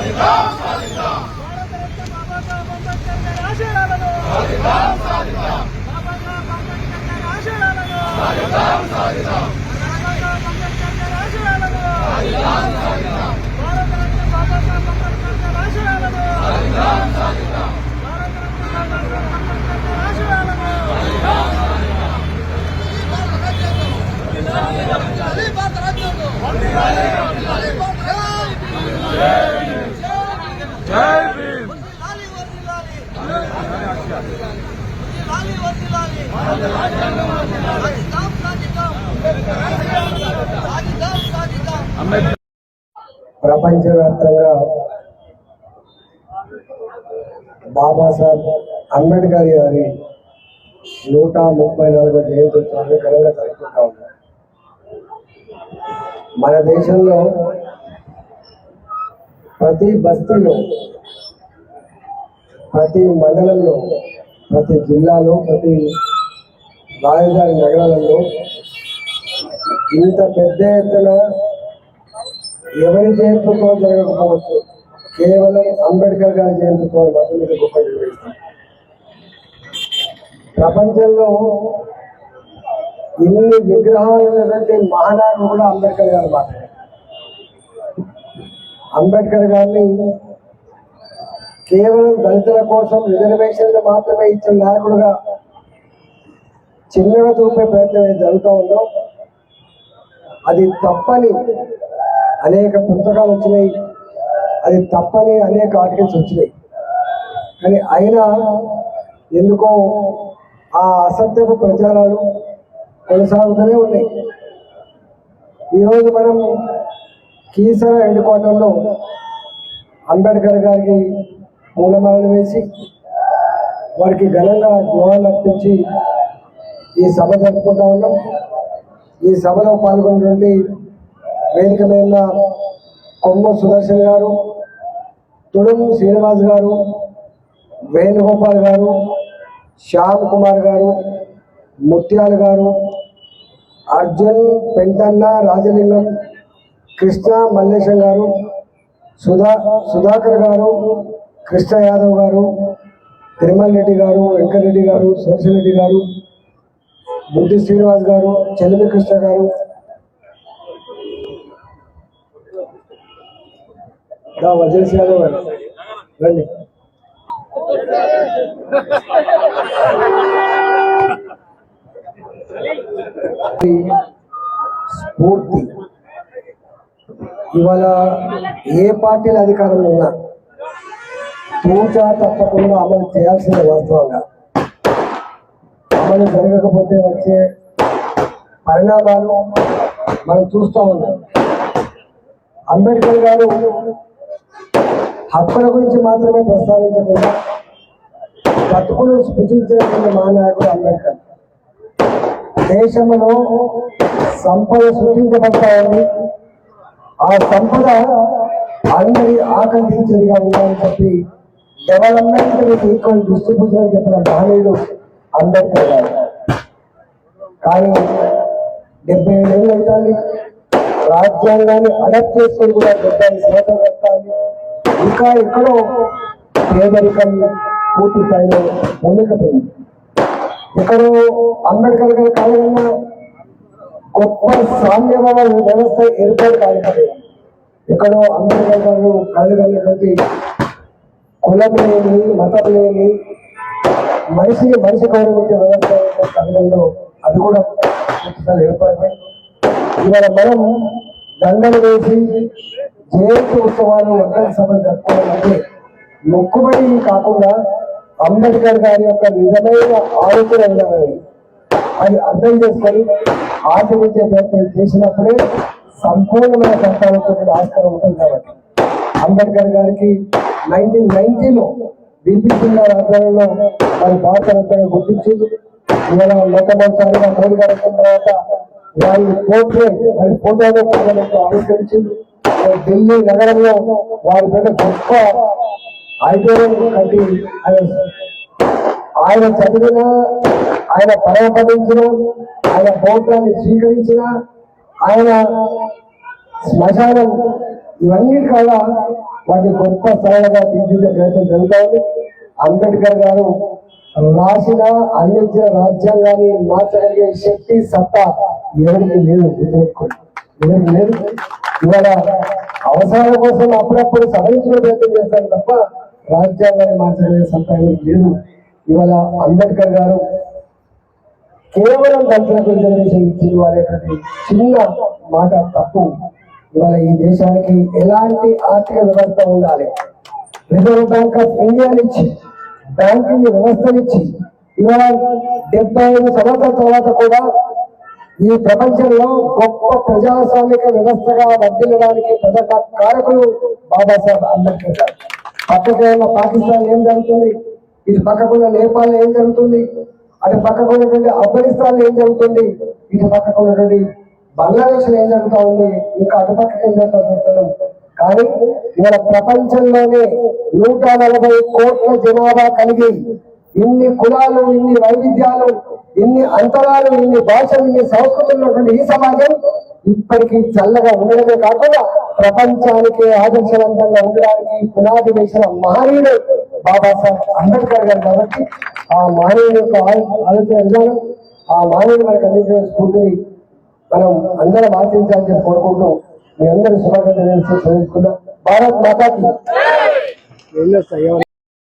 Radhika ప్రపంచవ్యాప్తంగా బాబాసాహెబ్ అంబేద్కర్ గారి నూట ముప్పై నాలుగో జయంతి ఉత్సవాన్ని ఘనంగా జరుపుకుంటా ఉన్నాం. మన దేశంలో ప్రతి బస్తీలో ప్రతి మండలంలో ప్రతి జిల్లాలో ప్రతి రాజధాని నగరాలలో ఇంత పెద్ద ఎత్తున ఎవరి జయంతితో జరగకపోవచ్చు కేవలం అంబేద్కర్ గారి జయంతితో మాత్రం ఇది గొప్ప ప్రపంచంలో ఇన్ని విగ్రహాలు ఉన్నటువంటి మహానాడు కూడా అంబేద్కర్ గారు మాత్రమే అంబేద్కర్ గారిని కేవలం దళితుల కోసం రిజర్వేషన్లు మాత్రమే ఇచ్చిన నాయకుడుగా చిన్నగా చూపే ప్రయత్నం ఏది జరుగుతూ ఉందో అది తప్పని అనేక పుస్తకాలు వచ్చినాయి. అది తప్పని అనేక ఆర్టికల్స్ వచ్చినాయి. కానీ అయినా ఎందుకో ఆ అసత్యపు ప్రచారాలు కొనసాగుతూనే ఉన్నాయి. ఈరోజు మనం కీసర హెడ్ క్వార్టర్లో అంబేద్కర్ గారికి పూలమాలలు వేసి వారికి ఘనంగా జోహాలు అర్పించి ఈ సభ జరుపుకుంటా ఉన్నాం. ఈ సభలో పాల్గొన్నటువంటి వేదిక మీద కొమ్మ సుదర్శన్ గారు తుడుము శ్రీనివాస్ గారు వేణుగోపాల్ గారు శ్యామ్ కుమార్ గారు ముత్యాల గారు అర్జున్ పెంటన్న రాజలింగం కృష్ణ మల్లేశం గారు సుధా సుధాకర్ గారు కృష్ణ యాదవ్ గారు తిరుమల రెడ్డి గారు వెంకటరెడ్డి గారు రెడ్డి గారు బుద్ధి శ్రీనివాస్ గారు చెలిమి కృష్ణ గారు దా వజల్స్ యాదవ్ గారు రండి. స్ఫూర్తి. ఇవాళ ఏ పార్టీల అధికారంలో ఉన్నా తూచా తప్పకుండా అమలు చేయాల్సిన వాస్తవంగా. అమలు జరగకపోతే వచ్చే పరిణామాలు మనం చూస్తూ ఉన్నాం. అంబేద్కర్ గారు హక్కుల గురించి మాత్రమే ప్రస్తావించకుండా బతుకులు సృష్టించినటువంటి మానాడు అంబేద్కర్. దేశంలో సంపద సృష్టించబడతాయని ఆ సంపద అందరి ఆకర్షించేదిగా ఉండాలని చెప్పి డెవలప్మెంట్ ఈక్వల్ డిస్ట్రిబ్యూషన్ అని చెప్పిన మహనీయుడు అంబేద్కర్ గారు. కానీ డెబ్బై ఏళ్ళు అవుతుంది. రాజ్యాంగాన్ని అడాప్ట్ చేసుకొని కూడా డెబ్బై శాతం కట్టాలి ఇంకా ఎక్కడో పేదరికం పూర్తి స్థాయిలో ఉండకపోయింది. ఎక్కడో అంబేద్కర్ గారి కాలంలో గొప్ప సామ్యవాద వ్యవస్థ ఏర్పాటు కాకపోయింది. ఎక్కడో అంబేద్కర్ గారు కలగలిగినటువంటి కులం లేని మతం లేని మనిషిని మనిషి గౌరవించే వ్యవస్థ ఏదైతే కలగంలో అది కూడా పూర్తిస్థాయిలో ఏర్పడిపోయింది. ఇవాళ మనం దండలు వేసి జయంతి ఉత్సవాలు వర్గల సభలు జరుపుకోవాలంటే మొక్కుబడి కాకుండా అంబేద్కర్ గారి యొక్క నిజమైన ఆలోచన ఉండాలని అది అర్థం చేసుకొని ఆచరించే ప్రయత్నం చేసినప్పుడే సంపూర్ణమైన చట్టాలతో ఆస్కారం ఉంటుంది కాబట్టి. అంబేద్కర్ గారికి నైన్టీన్ నైన్టీలో బీపీసీ గారి ఆధ్వర్యంలో వారి పాత్ర గుర్తించింది ఇవాళ మొట్టమొదటిసారిగా మోడీ గారు వచ్చిన తర్వాత వారి పోర్ట్రేట్ వారి ఫోటోలో ఆవిష్కరించింది. ఢిల్లీ నగరంలో వారి పేద గొప్ప ఆడిటోరియం కట్టి ఆయన చదివిన ఆయన పరమపదించిన ఆయన బౌద్ధాన్ని స్వీకరించిన ఆయన శ్మశానం ఇవన్నీ కూడా వాటి గొప్ప స్థలాలుగా తీర్చిదిద్దే ప్రయత్నం జరుగుతూ ఉంది. అంబేద్కర్ గారు రాసిన అందించిన రాజ్యాంగాన్ని మార్చగలిగే శక్తి సత్తా ఎవరికి లేదు గుర్తుపెట్టుకోండి. ఎవరికి లేదు ఇవాళ అవసరాల కోసం అప్పుడప్పుడు సవరించిన ప్రయత్నం చేస్తారు తప్ప రాజ్యాంగాన్ని మార్చగలిగే సంతానం లేదు. ఇవాళ అంబేద్కర్ గారు కేవలం దళితులకు రిజర్వేషన్ ఇచ్చిన వారేటువంటి చిన్న మాట తప్పు. ఇవాళ ఈ దేశానికి ఎలాంటి ఆర్థిక వ్యవస్థ ఉండాలి? రిజర్వ్ బ్యాంక్ ఆఫ్ ఇండియా నుంచి బ్యాంకింగ్ వ్యవస్థనిచ్చి ఇవాళ డెబ్బై ఐదు సంవత్సరాల తర్వాత కూడా ఈ ప్రపంచంలో గొప్ప ప్రజాస్వామిక వ్యవస్థగా వర్దిల్లడానికి ప్రధాన కారకులు బాబాసాహెబ్ అంబేద్కర్ గారు. పక్కకేమో పాకిస్తాన్ ఏం జరుగుతుంది? ఇటు పక్కకున్న నేపాల్ ఏం జరుగుతుంది? అటు పక్కకున్నటువంటి ఆఫ్ఘనిస్తాన్ ఏం జరుగుతుంది? ఇటు పక్కకున్నటువంటి బంగ్లాదేశ్ ఏం జరుగుతా ఉంది? ఇంకా అటుపక్క ఏం జరుగుతూ కానీ ఇవాళ ప్రపంచంలోనే నూట నలభై కోట్ల జనాభా కలిగి ఇన్ని కులాలు ఇన్ని వైవిధ్యాలు ఇన్ని అంతరాలు ఇన్ని భాషలు ఇన్ని సంస్కృతులు ఉన్నటువంటి ఈ సమాజం ఇప్పటికీ చల్లగా ఉండడమే కాకుండా ప్రపంచానికి ఆదర్శవంతంగా ఉండడానికి పునాది వేసిన మహనీయుడు బాబాసాహెబ్ అంబేద్కర్ గారు కాబట్టి ఆ మహనీయుడు యొక్క ఆలోచన విధానం ఆ మహనీయుడు మనకు అందించిన స్ఫూర్తిని మనం అందరం ఆచరించాలని చెప్పి కోరుకుంటూ మీ అందరూ శుభాకాంక్షలు తెలుసుకున్నాం భారత్ మాతాకి.